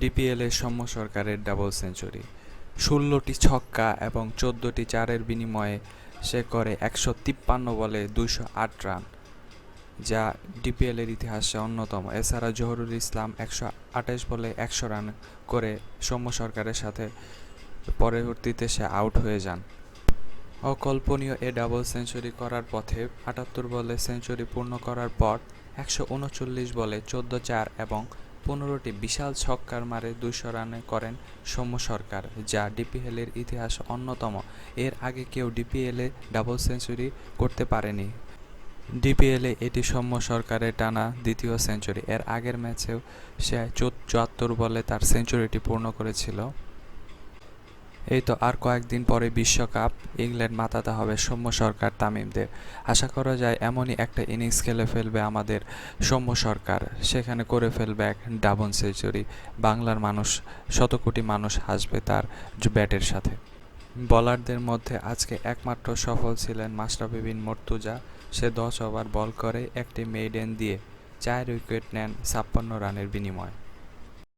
ডিপিএলে সৌম্য সরকারের double century ষোলোটি ছক্কা এবং চোদ্দোটি চারের বিনিময়ে সে করে একশো তিপ্পান্ন বলে দুইশো আট রান, যা ডিপিএলের ইতিহাসে অন্যতম। এছাড়া জহরুল ইসলাম একশো আঠাশ বলে একশো রান করে সৌম্য সরকারের সাথে পরবর্তীতে সে আউট হয়ে যান। অকল্পনীয় এ ডাবল সেঞ্চুরি করার পথে আটাত্তর বলে সেঞ্চুরি পূর্ণ করার পর একশো উনচল্লিশ বলে চোদ্দ চার এবং পনেরোটি বিশাল ছক্কার মারে দুশো রানে করেন সৌম্য সরকার, যা ডিপিএলের ইতিহাস অন্যতম। এর আগে কেউ ডিপিএলে ডাবল সেঞ্চুরি করতে পারেনি। ডিপিএলে এটি সৌম্য সরকারের টানা দ্বিতীয় সেঞ্চুরি। এর আগের ম্যাচেও সে চুয়াত্তর বলে তার সেঞ্চুরিটি পূর্ণ করেছিল। এই তো আর কয়েকদিন পরে বিশ্বকাপ, ইংল্যান্ড মাতাতে হবে সৌম্য সরকার তামিমদের। আশা করা যায় এমনই একটা ইনিংস খেলে ফেলবে আমাদের সৌম্য সরকার। সেখানে করে ফেলবে এক ডাবল সেঞ্চুরি। বাংলার মানুষ, শত কোটি মানুষ হাসবে তার ব্যাটের সাথে। বলারদের মধ্যে আজকে একমাত্র সফল ছিলেন মাশরাফি বিন মর্তুজা। সে দশ ওভার বল করে একটি মেইডেন দিয়ে চার উইকেট নেন ছাপ্পান্ন রানের বিনিময়ে।